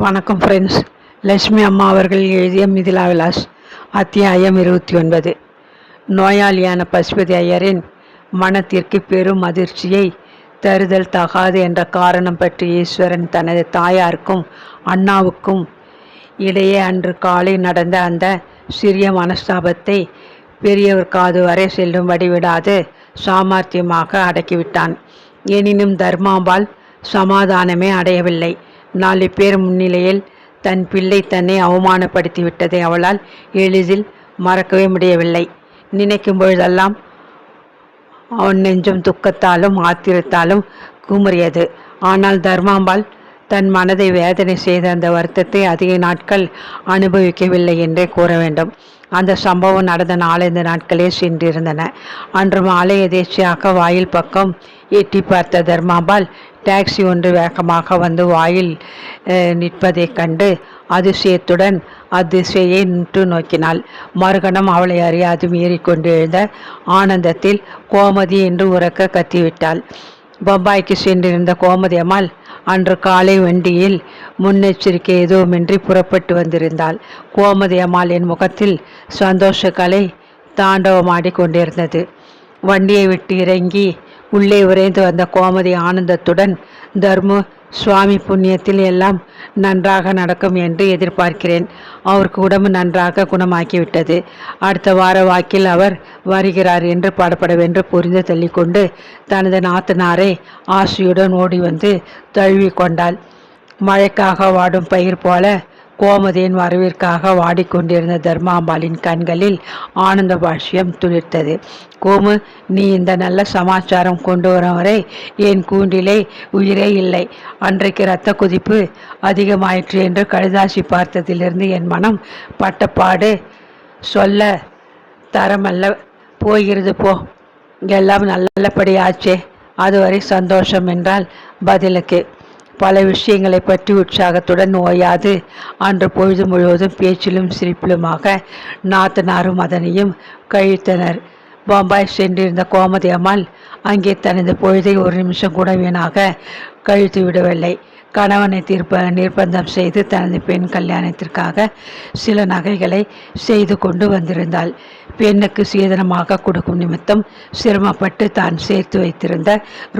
வணக்கம் ஃப்ரெண்ட்ஸ் லட்சுமி அம்மா அவர்கள் எழுதிய மிதிலா விலாஸ் அத்தியாயம் இருபத்தி ஒன்பது. நோயாளியான பசுபதி ஐயரின் மனத்திற்கு பெரும் அதிர்ச்சியை தருதல் தகாது என்ற காரணம் பற்றி ஈஸ்வரன் தனது தாயாருக்கும் அண்ணாவுக்கும் இடையே அன்று காலை நடந்த அந்த சிறிய மனஸ்தாபத்தை பெரியவர் காது வரை செல்லும்படி விடாது சாமர்த்தியமாக அடக்கிவிட்டான். எனினும் தர்மாம்பாள் சமாதானமே அடையவில்லை. நாலு பேர் முன்னிலையில் தன் பிள்ளை தன்னை அவமானப்படுத்தி விட்டதை அவளால் எளிதில் மறக்கவே முடியவில்லை. நினைக்கும் பொழுதெல்லாம் அவன் நெஞ்சும் துக்கத்தாலும் ஆத்திரத்தாலும் குமரியது ஆனால் தர்மாம்பாள் தன் மனதை வேதனை செய்த அந்த வருத்தத்தை அதிக நாட்கள் அனுபவிக்கவில்லை என்றே கூற வேண்டும். அந்த சம்பவம் நடந்த நாலந்து நாட்களே சென்றிருந்தன. அன்று மாலை எதேச்சியாக வாயில் பக்கம் எட்டி பார்த்த தர்மாம்பாள் டாக்ஸி ஒன்று வேகமாக வந்து வாயில் நிற்பதைக் கண்டு அதிசயத்துடன் அதிசயை நின்று நோக்கினாள். மறுகணம் அவளை அறியாது மீறிக்கொண்டு எழுந்த ஆனந்தத்தில் கோமதி என்று உறக்க கத்திவிட்டாள். பம்பாய்க்கு சென்றிருந்த கோமதி அம்மாள் அன்று காலை வண்டியில் முன்னெச்சரிக்கை எதுவுமின்றி புறப்பட்டு வந்திருந்தாள். கோமதி அம்மாள் என் முகத்தில் சந்தோஷ கலை தாண்டவமாடி கொண்டிருந்தது. வண்டியை விட்டு இறங்கி உள்ளே விரைந்து வந்த கோமதி ஆனந்தத்துடன் தர்மு சுவாமி புண்ணியத்தில் எல்லாம் நன்றாக நடக்கும் என்று எதிர்பார்க்கிறேன். அவருக்கு உடம்பு நன்றாக குணமாக்கிவிட்டது அடுத்த வார வாக்கில் அவர் வருகிறார் என்று படப்படவென்று புரிந்து தள்ளிக்கொண்டு தனது நாத்தனாரை ஆசையுடன் ஓடி வந்து தழுவி கொண்டாள் மழைக்காக வாடும் பயிர் போல கோமதியின் வரவிற்காக வாடிக்கொண்டிருந்த தர்மாம்பாளின் கண்களில் ஆனந்த பாஷ்யம் துளிர்த்தது. கோமு நீ இந்த நல்ல சமாச்சாரம் கொண்டு வரும் வரை என் கூண்டிலே உயிரே இல்லை. அன்றைக்கு இரத்த குதிப்பு அதிகமாயிற்று என்று கழுதாசி பார்த்ததிலிருந்து என் மனம் பட்டப்பாடு சொல்ல தரமல்ல. போகிறது போ. எல்லாம் நல்லபடியாச்சே. அதுவரை சந்தோஷம் என்றால் பதிலுக்கு. பல விஷயங்களை பற்றி உற்சாகத்துடன் ஓயாது அன்று பொழுது முழுவதும் பேச்சிலும் சிரிப்பிலுமாக நாத்தனாரும் அதனையும் கழித்தனர். பாம்பாய் சென்றிருந்த கோமதி அம்மாள் அங்கே தனது பொழுதை ஒரு நிமிஷம் கூட வீணாக கழித்து விடவில்லை. கணவனை தீர்ப்ப நிர்பந்தம் செய்து தனது பெண் கல்யாணத்திற்காக சில நகைகளை செய்து கொண்டு வந்திருந்தாள். பெண்ணுக்கு சீதனமாக கொடுக்கும் நிமித்தம் சிரமப்பட்டு தான் சேர்த்து வைத்திருந்த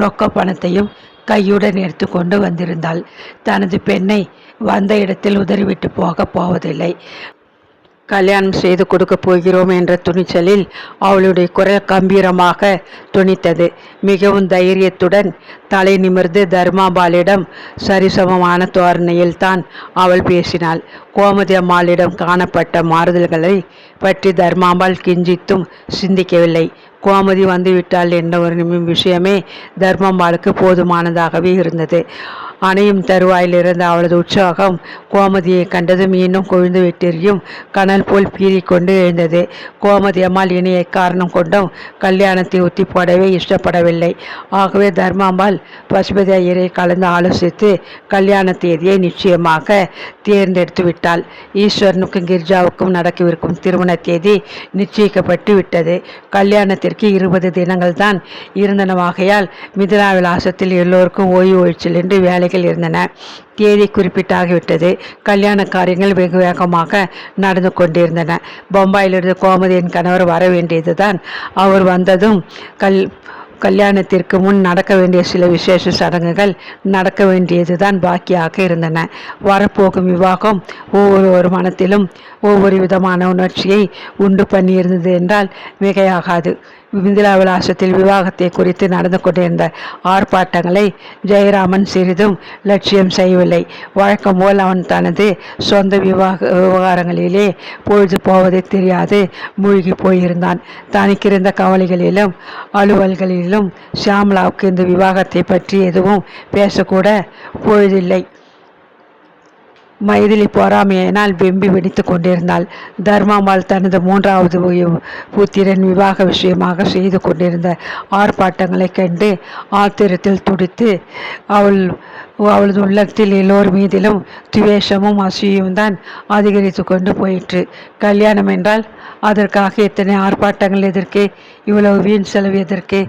ரொக்க பணத்தையும் கையுடன் எடுத்து கொண்டு வந்திருந்தாள். தனது பெண்ணை வந்த இடத்தில் உதறிவிட்டு போகப் போவதில்லை. கல்யாணம் செய்து கொடுக்க போகிறோம் என்ற துணிச்சலில் அவளுடைய குரல் கம்பீரமாக துணித்தது. மிகவும் தைரியத்துடன் தலை நிமிர்ந்து தர்மாபாலிடம் சரிசமமான தோரணையில் தான் அவள் பேசினாள். கோமதி அம்மாளிடம் காணப்பட்ட மாறுதல்களை பற்றி தர்மாபால் கிஞ்சித்தும் சிந்திக்கவில்லை. கோமதி வந்துவிட்டாள் என்ற ஒரு விஷயமே தர்மம்பாளுக்கு போதுமானதாகவே இருந்தது. அணையும் தருவாயிலிருந்து அவளது உற்சாகம் கோமதியை கண்டதும் இன்னும் கொழுந்து விட்டெறியும். கனல் போல் பீறிக்கொண்டு எழுந்தது. கோமதி அம்மாள் இணையை காரணம் கொண்டும் கல்யாணத்தை ஒத்தி போடவே இஷ்டப்படவில்லை. ஆகவே தர்மாம்பாள் பசுபதி ஐயரை கலந்து ஆலோசித்து கல்யாண தேதியை நிச்சயமாக தேர்ந்தெடுத்து விட்டாள். ஈஸ்வரனுக்கும் கிர்ஜாவுக்கும் நடக்கவிருக்கும் திருமண தேதி நிச்சயிக்கப்பட்டு விட்டது. கல்யாணத்திற்கு இருபது தினங்கள் தான் இருந்தனவாகையால் மிதிலா விலாசத்தில் எல்லோருக்கும் ஓய்வு ஒழிச்சல் என்று வேலை வேலைகள் இருந்தன. தேதி குறிப்பிட்டாகிவிட்டது. கல்யாண காரியங்கள் வெகு வேகமாக நடந்து கொண்டிருந்தன. பொம்பாயிலிருந்து கோமதியின் கணவர் வர வேண்டியதுதான். அவர் வந்ததும் கல் கல்யாணத்திற்கு முன் நடக்க வேண்டிய சில விசேஷ சடங்குகள் நடக்க வேண்டியதுதான் பாக்கியாக இருந்தன. வரப்போகும் விவாகம் ஒவ்வொரு மனத்திலும் ஒவ்வொரு விதமான உணர்ச்சியை உண்டு பண்ணியிருந்தது என்றால் மிகையாகாது. விந்திலா விலாசத்தில் விவாகத்தை குறித்து நடந்து கொண்டிருந்த ஆர்ப்பாட்டங்களை ஜெயராமன் சிறிதும் லட்சியம் செய்யவில்லை. வழக்கம் போல் அவன் தனது சொந்த விவாக விவகாரங்களிலே பொழுது போவதை தெரியாது மூழ்கி போயிருந்தான். தனக்கிருந்த கவலைகளிலும் அலுவல்களிலும் ஷியாம்லாவுக்கு இந்த விவாகத்தை பற்றி எதுவும் பேசக்கூட பொழுதில்லை. மைதிலி பொறாமையினால் வெம்பி வெடித்து கொண்டிருந்தாள். தர்மாம்பாள் தனது மூன்றாவது புத்திரன் விவாக விஷயமாக செய்து கொண்டிருந்த ஆர்ப்பாட்டங்களை கண்டு ஆத்திரத்தில் துடித்து அவள் அவளது உள்ளத்தில் எல்லோர் மீதிலும் துவேஷமும் அசூயும் தான் அதிகரித்து கொண்டு போயிற்று. கல்யாணம் என்றால் அதற்காக எத்தனை ஆர்ப்பாட்டங்கள் எதற்கு இவ்வளவு வீண் செலவு எதற்கு?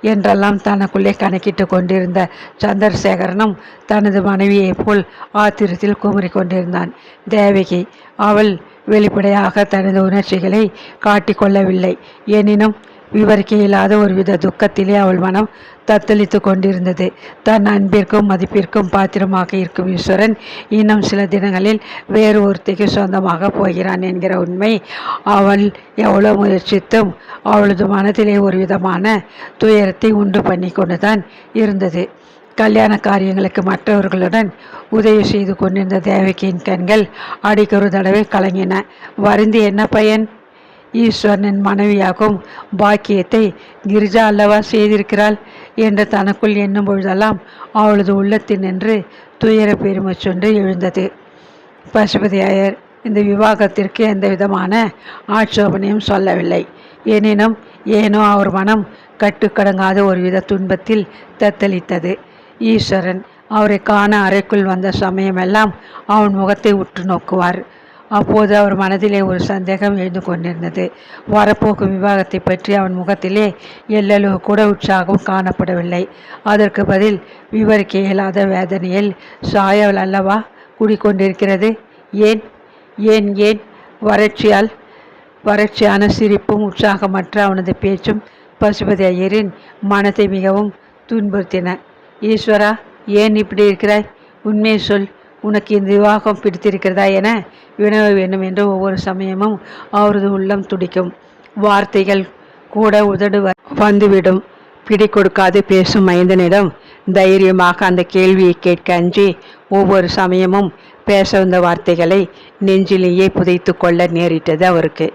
என்றெல்லாம் தனக்குள்ளே கணக்கிட்டு கொண்டிருந்த சந்திரசேகரனும் தனது மனைவியைப் போல் ஆத்திரத்தில் குமரி கொண்டிருந்தான். தேவகி அவள் வெளிப்படையாக தனது உணர்ச்சிகளை காட்டிக்கொள்ளவில்லை எனினும் விவரிக்க இல்லாத ஒருவித துக்கத்திலே அவள் மனம் தத்தளித்து கொண்டிருந்தது. தன் அன்பிற்கும் மதிப்பிற்கும் பாத்திரமாக இருக்கும் ஈஸ்வரன் இன்னும் சில தினங்களில் வேறு ஒருத்திக்கு சொந்தமாக போகிறான் என்கிற உண்மை அவள் எவ்வளோ முயற்சித்தும் அவளது மனதிலே ஒரு விதமான துயரத்தை உண்டு பண்ணி கொண்டுதான் இருந்தது. கல்யாண காரியங்களுக்கு மற்றவர்களுடன் உதவி செய்து கொண்டிருந்த தேவகியின் கண்கள் அடிக்கொரு தடவை கலங்கின. வருந்தி என்ன பயன்? ஈஸ்வரனின் மனைவியாகும் பாக்கியத்தை கிரிஜா அல்லவா செய்திருக்கிறாள் என்று தனக்குள் எண்ணும் பொழுதெல்லாம் அவளது உள்ளத்தில் நின்று துயர பெருமச்சொன்று எழுந்தது. பசுபதி ஐயர் இந்த விவாகத்திற்கு எந்த விதமான ஆட்சேபனையும் சொல்லவில்லை. எனினும் ஏனோ அவர் மனம் கட்டுக்கடங்காத ஒருவித துன்பத்தில் தத்தளித்தது. ஈஸ்வரன் அவரை காண அறைக்குள் வந்த சமயமெல்லாம் அவன் முகத்தை உற்று நோக்குவார். அப்போது அவர் மனதிலே ஒரு சந்தேகம் எழுந்து கொண்டிருந்தது. வரப்போக்கு விவாகத்தை பற்றி அவன் முகத்திலே எல்லளவு கூட உற்சாகம் காணப்படவில்லை. அதற்கு பதில் விவரிக்க இயலாத வேதனையில் சாயவள் அல்லவா குடிக்கொண்டிருக்கிறது ஏன்? ஏன் ஏன்? வறட்சியால் வறட்சியான சிரிப்பும் உற்சாகமற்ற அவனது பேச்சும் பசுபதி ஐயரின் மனத்தை மிகவும் துன்புறுத்தின. ஈஸ்வரா ஏன் இப்படி இருக்கிறாய்? உண்மையை சொல். உனக்கு இந்த விவாகம் பிடித்திருக்கிறதா என வினவ வேண்டும் என்று ஒவ்வொரு சமயமும் அவரது உள்ளம் துடிக்கும். வார்த்தைகள் கூட உதடு வந்துவிடும். பிடி கொடுக்காது பேசும் மைந்தனிடம் தைரியமாக அந்த கேள்வியை கேட்க அஞ்சி ஒவ்வொரு சமயமும் பேச வந்த வார்த்தைகளை நெஞ்சிலேயே புதைத்து கொள்ள நேரிட்டது அவருக்கு.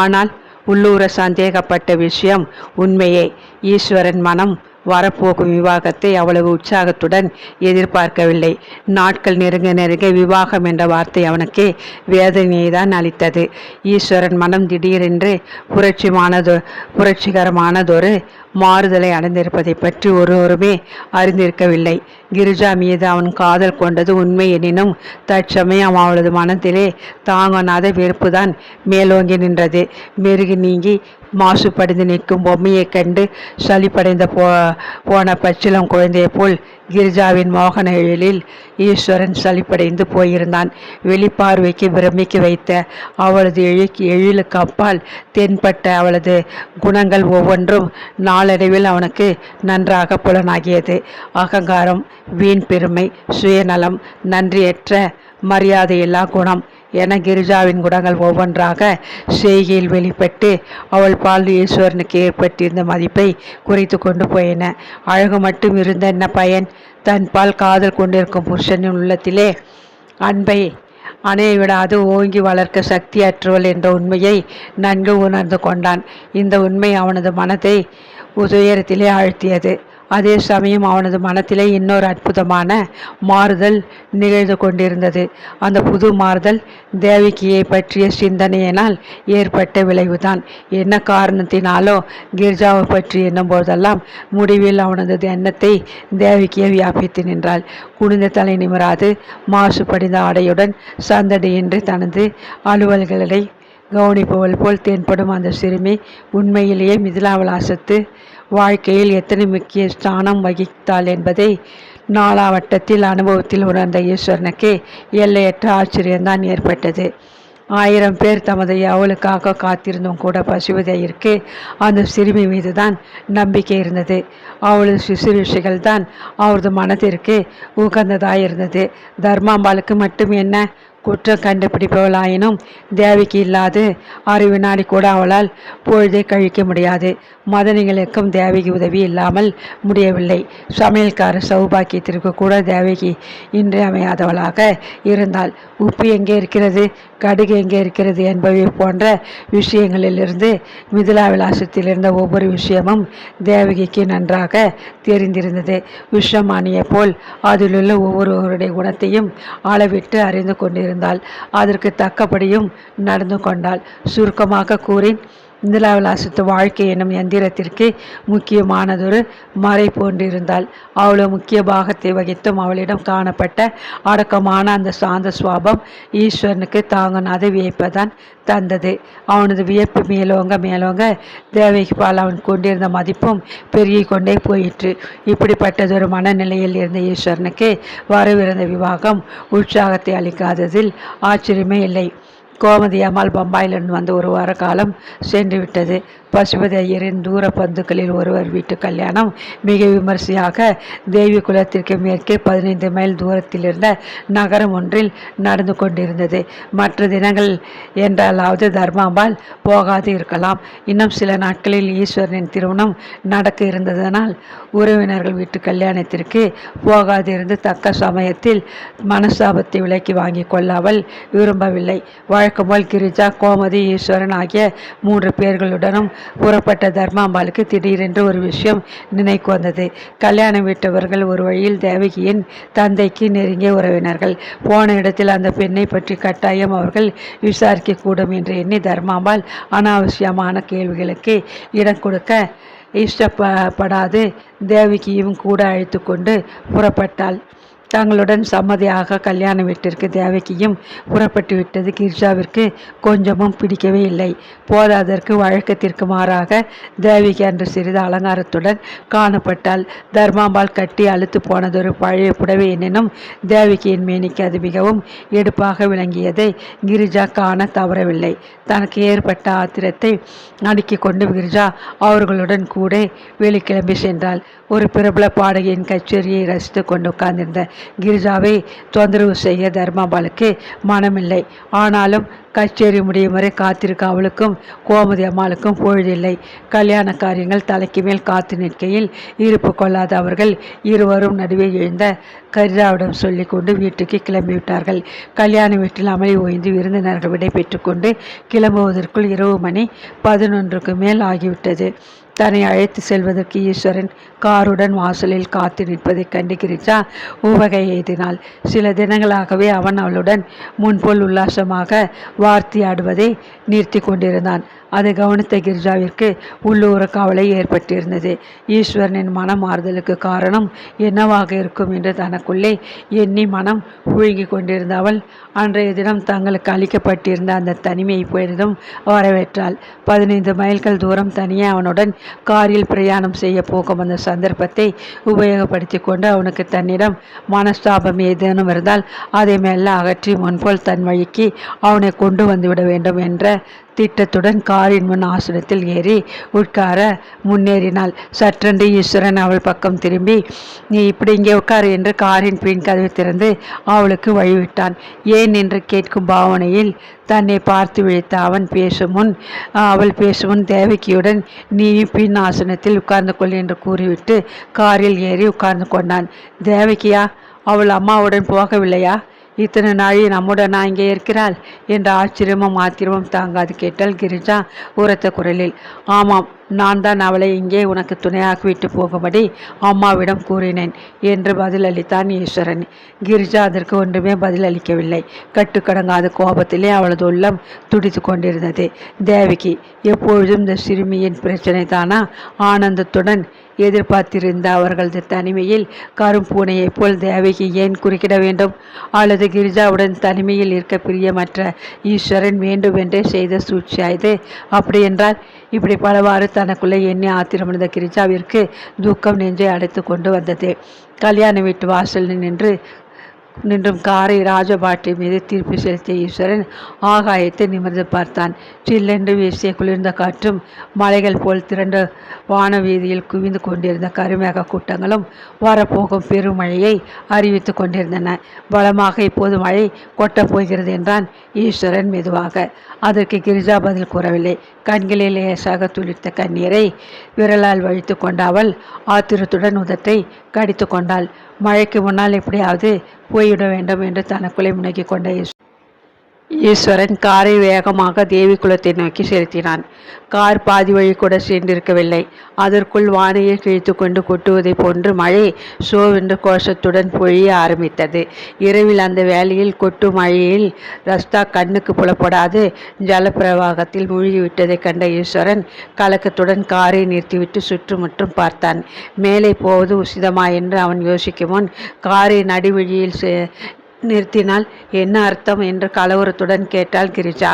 ஆனால் உள்ளூர சந்தேகப்பட்ட விஷயம் உண்மையே. ஈஸ்வரன் மனம் வரப்போகும் விவாகத்தை அவ்வளவு உற்சாகத்துடன் எதிர்பார்க்கவில்லை. நாட்கள் நெருங்க நெருங்க விவாகம் என்ற வார்த்தை அவனுக்கு வேதனையை தான் அளித்தது. ஈஸ்வரன் மனம் திடீரென்று புரட்சிமானதோ புரட்சிகரமானதொரு மாறுதலை அடைந்திருப்பதை பற்றி ஒருவருமே அறிந்திருக்கவில்லை. கிரிஜா மீது அவன் காதல் கொண்டது உண்மை எனினும் தற்சமயம் அவளது மனத்திலே தாங்கனாத வெறுப்புதான் மேலோங்கி நின்றது. மெருகு நீங்கி மாசுபடிந்து நிற்கும் பொம்மையைக் கண்டு சளிப்படைந்த போ போன பச்சிளம் குழந்தையைப் போல் கிரிஜாவின் மோகன எழிலில் ஈஸ்வரன் சளிப்படைந்து போயிருந்தான். வெளிப்பார்வைக்கு பிரமிக்க வைத்த அவளது எழிக்கு எழிலுக்கு அப்பால் தென்பட்ட அவளது குணங்கள் ஒவ்வொன்றும் நாளடைவில் அவனுக்கு நன்றாக புலனாகியது. அகங்காரம் வீண் பெருமை சுயநலம் நன்றியற்ற மரியாதையில்லா குணம். என கிரிஜாவின் குணங்கள் ஒவ்வொன்றாக செய்கையில் வெளிப்பட்டு அவள் பால் ஈஸ்வரனுக்கு ஏற்பட்டிருந்த மதிப்பை குறைத்து கொண்டு போயின. அழகு மட்டும் இருந்த என்ன பயன்? தன் பால் காதல் கொண்டிருக்கும் புருஷனின் உள்ளத்திலே அன்பை அணையவிடாது ஓங்கி வளர்க்க சக்தியற்றவள் என்ற உண்மையை நன்கு உணர்ந்து கொண்டான். இந்த உண்மை அவனது மனதை உதயரத்திலே ஆழ்த்தியது. அதே சமயம் அவனது மனத்திலே இன்னொரு அற்புதமான மாறுதல் நிகழ்ந்து கொண்டிருந்தது. அந்த புது மாறுதல் தேவகியை பற்றிய சிந்தனையினால் ஏற்பட்ட விளைவுதான். என்ன காரணத்தினாலோ கிர்ஜாவை பற்றி எண்ணும் போதெல்லாம் முடிவில் அவனது எண்ணத்தை தேவகியை வியாபித்து நின்றாள். குனிந்த தலை நிமிராது மாசுபடிந்த ஆடையுடன் சந்தடியின்றி தனது அலுவல்களை கவனிப்பவள் போல் தென்படும் அந்த சிறுமி உண்மையிலேயே மிதிலாவலாசத்து வாழ்க்கையில் எத்தனை முக்கிய ஸ்தானம் வகித்தாள் என்பதை நாளாவட்டத்தில் அனுபவத்தில் உணர்ந்த ஈஸ்வரனுக்கு எல்லையற்ற ஆச்சரியம்தான் ஏற்பட்டது. ஆயிரம் பேர் தமது அவளுக்காக காத்திருந்தும் கூட பசுவதையிற்கு அந்த சிறுமி மீதுதான் நம்பிக்கை இருந்தது. அவளது சுசுரூஷைகள் தான் அவரது மனதிற்கு உகந்ததாயிருந்தது. தர்மாம்பாளுக்கு மட்டும் என்ன? குற்றம் கண்டுபிடிப்பவளாயினும் தேவிக்கு இல்லாது ஆறு வினாடி கூட அவளால் பொழுதை கழிக்க முடியாது. மதனிகளுக்கும் தேவிக்கு உதவி இல்லாமல் முடியவில்லை. சமையல்கார சௌபாக்கியத்திற்கு கூட தேவகி இன்றியமையாதவளாக இருந்தாள். உப்பு எங்கே இருக்கிறது? கடுகு எங்கே இருக்கிறது? என்பவை போன்ற விஷயங்களிலிருந்து மிதிலா விலாசத்தில் இருந்த ஒவ்வொரு விஷயமும் தேவகிக்கு நன்றாக தெரிந்திருந்தது. விஷமானிய போல் அதிலுள்ள ஒவ்வொருவருடைய குணத்தையும் அளவிட்டு அறிந்து இருந்தால் அதற்கு தக்கபடியும் நடந்து கொண்டாள். சுருக்கமாக கூறின் இந்திரா விலாசத்து வாழ்க்கை என்னும் எந்திரத்திற்கு முக்கியமானதொரு மறை போன்றிருந்தாள் அவ்வளோ முக்கிய பாகத்தை வகித்தும் அவளிடம் காணப்பட்ட அடக்கமான அந்த சாந்த சுவாபம் ஈஸ்வரனுக்கு தாங்கனாத வியப்பைதான் தந்தது. அவனது வியப்பு மேலோங்க மேலோங்க தேவைக்கு பால் அவன் கொண்டிருந்த மதிப்பும் பெருகி கொண்டே போயிற்று. இப்படிப்பட்டதொரு மனநிலையில் இருந்த ஈஸ்வரனுக்கு வரவிருந்த விவாகம் உற்சாகத்தை அளிக்காததில் ஆச்சரியமே இல்லை. கோமதி அம்மாள் பம்பாயிலிருந்து வந்து ஒரு வார காலம் சென்று விட்டது. பசுபதி ஐயரின் தூர பந்துக்களில் ஒருவர் வீட்டு கல்யாணம். மிக விமரிசையாக தேவி குலத்திற்கு மேற்கே பதினைந்து மைல் தூரத்தில் இருந்த நகரம் ஒன்றில் நடந்து கொண்டிருந்தது. மற்ற தினங்கள் என்றாலாவது தர்மாம்பால் போகாது இருக்கலாம். இன்னும் சில நாட்களில் ஈஸ்வரனின் திருமணம் நடக்க இருந்ததனால் உறவினர்கள் வீட்டு கல்யாணத்திற்கு போகாதிருந்து தக்க சமயத்தில் மனஸ்தாபத்தை விலக்கி வாங்கி கொள்ளாமல் விரும்பவில்லை. வழக்கம்போல் கிரிஜா கோமதி ஈஸ்வரன் ஆகிய மூன்று பேர்களுடனும் புறப்பட்ட தர்மாம்பாளுக்கு திடீரென்று ஒரு விஷயம் நினைக்கு வந்தது. கல்யாணம் விட்டவர்கள் ஒரு வழியில் தேவகியின் தந்தைக்கு நெருங்கிய உறவினர்கள். போன இடத்தில் அந்த பெண்ணை பற்றி கட்டாயம் அவர்கள் விசாரிக்க கூடும் என்று எண்ணி தர்மாம்பாள் அனாவசியமான கேள்விகளுக்கு இடம் கொடுக்க இஷ்டப்படாது தேவகியும் கூட அழைத்து கொண்டு புறப்பட்டாள். தங்களுடன் சம்மதியாக கல்யாண வீட்டிற்கு தேவகியும் புறப்பட்டு விட்டது. கிர்ஜாவிற்கு கொஞ்சமும் பிடிக்கவே இல்லை. போதாதற்கு வழக்கத்திற்கு மாறாக தேவகி அன்று சிறிது அலங்காரத்துடன் காணப்பட்டால் தர்மாம்பால் கட்டி அழுத்து போனதொரு பழைய புடவை எனினும் தேவகியின் மேனிக்கு அது மிகவும் எடுப்பாக விளங்கியதை கிரிஜா காண தவறவில்லை. தனக்கு ஏற்பட்ட ஆத்திரத்தை அடுக்கி கொண்டு கிரிஜா அவர்களுடன் கூட வெளிக்கிளம்பி சென்றாள். ஒரு பிரபல பாடகியின் கச்சேரியை ரசித்து கொண்டு உட்கார்ந்திருந்த கிரிஜாவை தொந்தரவு செய்ய தர்மாபாலுக்கு மனமில்லை. ஆனாலும் கச்சேரி முடியும் வரை காத்திருக்க அவளுக்கும் கோமதி அம்மாளுக்கும் பொழுதில்லை. கல்யாண காரியங்கள் தலைக்கு மேல் காத்து நிற்கையில் இருப்பு கொள்ளாத அவர்கள் இருவரும் நடுவே எழுந்த கரிதாவிடம் சொல்லி கொண்டு வீட்டுக்கு கிளம்பிவிட்டார்கள் கல்யாண வீட்டில் அமளி ஓய்ந்து விருந்தினர்கள் விடை பெற்றுக்கொண்டு கிளம்புவதற்குள் இரவு மணி பதினொன்றுக்கு மேல் ஆகிவிட்டது. தன்னை அழைத்து செல்வதற்கு ஈஸ்வரன் காருடன் வாசலில் காத்து நிற்பதை கண்டு கிரிஜா உவகை எழுதினாள் சில தினங்களாகவே அவன் அவளுடன் முன்போல் உல்லாசமாக வார்த்தையாடுவதை நிறுத்தி கொண்டிருந்தான் அதை கவனித்த கிரிஜாவிற்கு உள்ளூர கவலை ஏற்பட்டிருந்தது. ஈஸ்வரனின் மனமாறுதலுக்கு காரணம் என்னவாக இருக்கும் என்று தனக்குள்ளே எண்ணி மனம் புழுங்கி கொண்டிருந்த அவள் அன்றைய தினம் தங்களுக்கு அளிக்கப்பட்டிருந்த அந்த தனிமையை பெரிதும் வரவேற்றாள். பதினைந்து மைல்கள் தூரம் தனியே அவனுடன் காரில் பிரயாணம் செய்ய போகும் அந்த சந்தர்ப்பத்தை உபயோகப்படுத்தி கொண்டு அவனுக்கு தன்னிடம் மனஸ்தாபம் ஏதேனும் இருந்தால் அதை மெல்ல அகற்றி முன்போல் தன் வழிக்கு அவனை கொண்டு வந்துவிட வேண்டும் என்ற திட்டத்துடன் காரின் முன் ஆசனத்தில் ஏறி உட்கார முன்னேறினாள். சற்றென்று ஈஸ்வரன் அவள் பக்கம் திரும்பி நீ இப்படி இங்கே உட்காரு என்று காரின் பின் கதவை திறந்து அவளுக்கு வழிவிட்டான். ஏன்? என்று கேட்கும் பாவனையில் தன்னை பார்த்து விழித்த அவன் பேசும் முன் அவள் பேசும் முன் தேவகியுடன் நீயும் பின் ஆசனத்தில் உட்கார்ந்து கொள் என்று கூறிவிட்டு காரில் ஏறி உட்கார்ந்து கொண்டான். தேவகியா அவள் அம்மாவுடன் போகவில்லையா? இத்தனை நாளி நம்முடனா இங்கே இருக்கிறாள்? என்ற ஆச்சரியமும் ஆத்திரமும் தாங்காது கேட்டால் கிரிஜா உரத்த குரலில். ஆமாம் நான் தான் அவளை இங்கே உனக்கு துணையாக விட்டு போகும்படி அம்மாவிடம் கூறினேன் என்று பதிலளித்தான் ஈஸ்வரன். கிரிஜா அதற்கு ஒன்றுமே பதிலளிக்கவில்லை கட்டுக்கடங்காத கோபத்திலே அவளது உள்ளம் துடித்து கொண்டிருந்தது. தேவகி எப்பொழுதும் இந்த சிறுமியின் பிரச்சனை தானா ஆனந்தத்துடன் எதிர்பார்த்திருந்த அவர்களது தனிமையில் கரும்பூனையைப் போல் தேவகி ஏன் குறுக்கிட வேண்டும்? அல்லது கிரிஜாவுடன் தனிமையில் இருக்க பிரியமற்ற ஈஸ்வரன் வேண்டுமென்றே செய்த சூழ்ச்சியாயது அப்படியென்றால் இப்படி பலவாறு தனக்குள்ளே எண்ணி ஆத்திரமடைந்த கிரிஜாவிற்கு துக்கம் நெஞ்சை அடைத்து கொண்டு வந்தது. கல்யாண வீட்டு வாசலில் நின்று நின்றும் காரை ராஜபாட்டி மீது தீர்ப்பு செலுத்திய ஈஸ்வரன் ஆகாயத்தை நிமிர்ந்து பார்த்தான். சில்லென்று வீசிய குளிர்ந்த காற்றும் மலைகள் போல் திரண்டு வான வீதியில் குவிந்து கொண்டிருந்த கருமேக கூட்டங்களும் வரப்போகும் பெருமழையை அறிவித்து கொண்டிருந்தன. பலமாக இப்போது மழை கொட்டப் போகிறது என்றான் ஈஸ்வரன் மெதுவாக. அதற்கு கிரிஜா பதில் கூறவில்லை. கண்களில் லேசாக துளிர்த்த கண்ணீரை விரலால் வழித்து கொண்ட அவள் ஆத்திரத்துடன் உதட்டை கடித்து கொண்டாள். மழைக்கு முன்னால் எப்படியாவது போய்விட வேண்டும் என்று தனக்குள்ளே முனகிக் கொண்ட ஈஸ்வரன் காரை வேகமாக தேவி குலத்தை நோக்கி செலுத்தினான். கார் பாதி வழி கூட சென்றிருக்கவில்லை. அதற்குள் வானையை கிழித்து கொண்டு கொட்டுவதை போன்று மழை சோவென்று கோஷத்துடன் பொழிய ஆரம்பித்தது. இரவில் அந்த வேலையில் கொட்டு மழையில் ரஸ்தா கண்ணுக்கு புலப்படாது ஜலப்பிரவாகத்தில் மூழ்கிவிட்டதைக் கண்ட ஈஸ்வரன் கலக்கத்துடன் காரை நிறுத்திவிட்டு சுற்றுமுற்றும் பார்த்தான். மேலே போவது உசிதமா என்று அவன் யோசிக்கும் முன் காரை நடுவழியில் நிறுத்தினால் என்ன அர்த்தம் என்று கலவரத்துடன் கேட்டாள் கிரிஜா.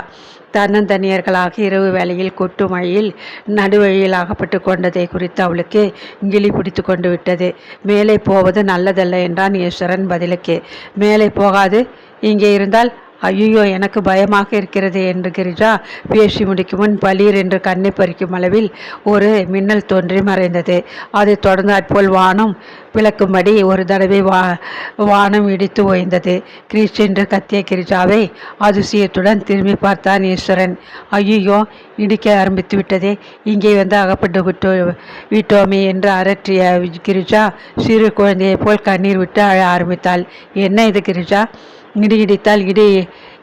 தன்னந்தனியர்களாக இரவு வேளையில் கொட்டு மழையில் நடுவழியில் அகப்பட்டு கொண்டதை குறித்து அவளுக்கு கிளி பிடித்து கொண்டு விட்டது. மேலே போவது நல்லதல்ல என்றான் ஈஸ்வரன் பதிலுக்கு. மேலே போகாது. இங்கே இருந்தால் ஐயோ எனக்கு பயமாக இருக்கிறது என்று கிரிஜா பேசி முடிக்கும் முன் பலீர் என்று கண்ணை பறிக்கும் அளவில் ஒரு மின்னல் தோன்றி மறைந்தது. அதை தொடர்ந்தாற்போல் வானம் விளக்கும்படி ஒரு தடவை வா வானம் இடித்து ஓய்ந்தது. கிரீஷ் என்று கத்திய கிரிஜாவை அதிசயத்துடன் திரும்பி பார்த்தான் ஈஸ்வரன். ஐயோ இடிக்க ஆரம்பித்து விட்டதே இங்கே வந்து அகப்பட்டு விட்டோ விட்டோமே என்று அரற்றிய கிரிஜா சிறு குழந்தையைப் போல் கண்ணீர் விட்டு அழ ஆரம்பித்தாள். என்ன இது கிரிஜா? இடி இடித்தால் இடி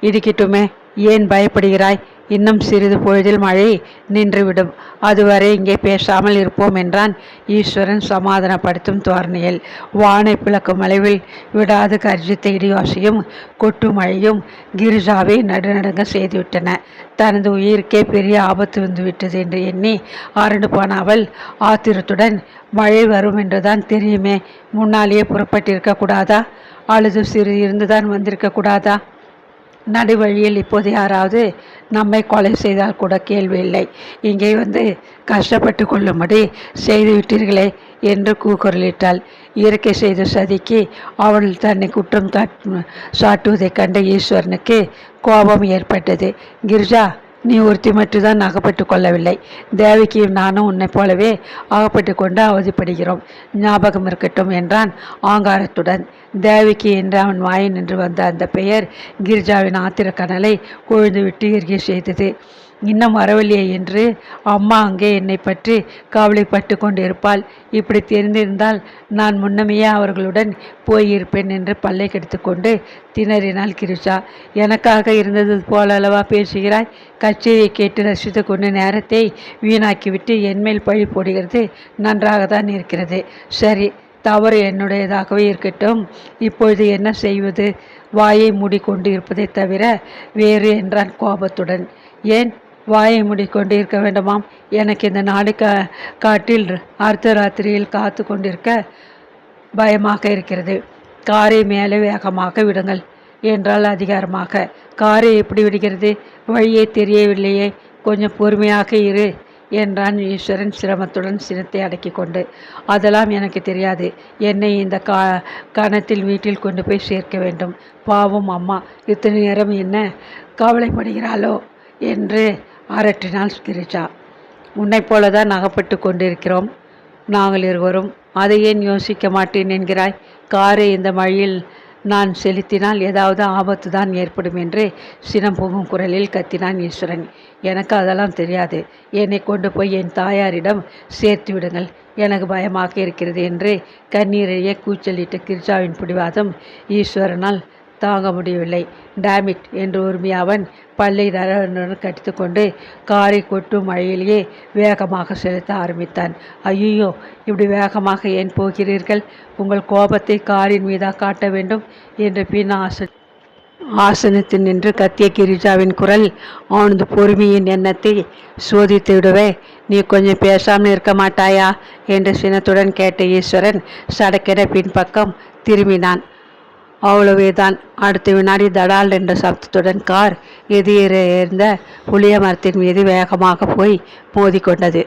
இடிக்கட்டுமே. ஏன் பயப்படுகிறாய்? இன்னும் சிறிது பொழுதில் மழை நின்றுவிடும். அதுவரை இங்கே பேசாமல் இருப்போம் என்றான் ஈஸ்வரன் சமாதானப்படுத்தும் தோரணையில் வானை பிளக்கும் அளவில் விடாது கர்ஜித்த இடிவாசியும் கொட்டு மழையும் கிரிஜாவை நடுநடுங்க செய்துவிட்டன. தனது உயிருக்கே பெரிய ஆபத்து வந்துவிட்டது என்று எண்ணி ஆரண்டு போன அவள் ஆத்திரத்துடன் மழை வரும் என்றுதான் தெரியுமே. முன்னாலேயே புறப்பட்டிருக்க கூடாதா? அழுது சிறு இருந்துதான் வந்திருக்க கூடாதா? நடுவழியில் இப்போது யாராவது நம்மை கொலை செய்தால் கூட கேள்வி இல்லை. இங்கே வந்து கஷ்டப்பட்டு கொள்ளும்படி செய்து விட்டீர்களே என்று கூக்குரலிட்டாள். இயற்கை செய்த சதிக்கு அவள் தன்னை குற்றம் சாட்டுவதைக் கண்ட ஈஸ்வரனுக்கு கோபம் ஏற்பட்டது. கிரிஜா நீ ஒருத்தி மட்டும்தான் அகப்பட்டு கொள்ளவில்லை. தேவிக்கு நானும் உன்னை போலவே அகப்பட்டு கொண்டு அவதிப்படுகிறோம். ஞாபகம் இருக்கட்டும் என்றான் ஆங்காரத்துடன். தேவிக்கு என்று அவன் வாயை நின்று வந்த அந்த பெயர் கிரிஜாவின் ஆத்திரக்கனலை கொழுந்துவிட்டு இறுகிய செய்தது. இன்னும் வரவில்லையே என்று அம்மா அங்கே என்னை பற்றி கவலைப்பட்டு கொண்டிருப்பாள். இப்படி தெரிந்திருந்தால் நான் முன்னமையே அவர்களுடன் போயிருப்பேன் என்று பல்லை கெடுத்துக்கொண்டு திணறினாள் கிரிஷா. எனக்காக இருந்தது போல அளவா பேசுகிறாய்? கச்சேரியை கேட்டு ரசித்து கொண்டு நேரத்தை வீணாக்கிவிட்டு என்மேல் பழி போடுகிறது. நன்றாக தான் இருக்கிறது. சரி தவறு என்னுடையதாகவே இருக்கட்டும். இப்பொழுது என்ன செய்வது? வாயை மூடிக்கொண்டு இருப்பதை தவிர வேறு என்றான் கோபத்துடன். ஏன்? வாயை மூடிக்கொண்டிருக்க வேண்டுமாம். எனக்கு இந்த நாடு கா காட்டில் அர்த்த ராத்திரியில் காத்து கொண்டிருக்க பயமாக இருக்கிறது. காரை மேலே வேகமாக விடுங்கள். என்றால் அதிகாரமாக. காரை எப்படி விடுகிறது? வழியே தெரியவில்லையே. கொஞ்சம் பொறுமையாக இரு என்றான் ஈஸ்வரன் சிரமத்துடன் சினத்தை அடக்கி கொண்டு. அதெல்லாம் எனக்கு தெரியாது. என்னை இந்த கா கணத்தில் வீட்டில் கொண்டு போய் சேர்க்க வேண்டும். பாவம் அம்மா இத்தனை நேரம் என்ன கவலைப்படுகிறாளோ? என்று அரற்றினாள் கிரிஜா உன்னை போலதான் அகப்பட்டு கொண்டிருக்கிறோம். நாங்கள் இருவரும் அதை ஏன் யோசிக்க மாட்டேன் என்கிறாய்? காரை இந்த மழையில் நான் செலுத்தினால் ஏதாவது ஆபத்து தான் ஏற்படும் என்று சினம் போகும் குரலில் கத்தினான் ஈஸ்வரன். எனக்கு அதெல்லாம் தெரியாது. என்னை கொண்டு போய் என் தாயாரிடம் சேர்த்து விடுங்கள். எனக்கு பயமாக இருக்கிறது என்று கண்ணீரையே கூச்சலிட்ட கிரிஜாவின் பிடிவாதம் ஈஸ்வரனால் தாங்க முடியவில்லை. டேமிட் என்று உரிமை அவன் பல்லை நரனுடன் கடித்துக்கொண்டு காரை கொட்டும் மழையிலேயே வேகமாக செலுத்த ஆரம்பித்தான். ஐயோ இப்படி வேகமாக ஏன் போகிறீர்கள்? உங்கள் கோபத்தை காரின் மீதாக காட்ட வேண்டும் என்று பின் ஆசை ஆசனத்தில் நின்று கத்திய கிரிஜாவின் குரல் அவனது பொறுமையின் எண்ணத்தை சோதித்து விடவே. நீ கொஞ்சம் பேசாமல் இருக்க மாட்டாயா? என்று சினத்துடன் கேட்ட ஈஸ்வரன் சடக்கென பின்பக்கம் திரும்பினான். அவ்வளவேதான். அடுத்த வினாடி தடால் என்ற சப்தத்துடன் கார் எதிரே இருந்த புளிய மரத்தின் மீது வேகமாக போய் மோதிக்கொண்டது.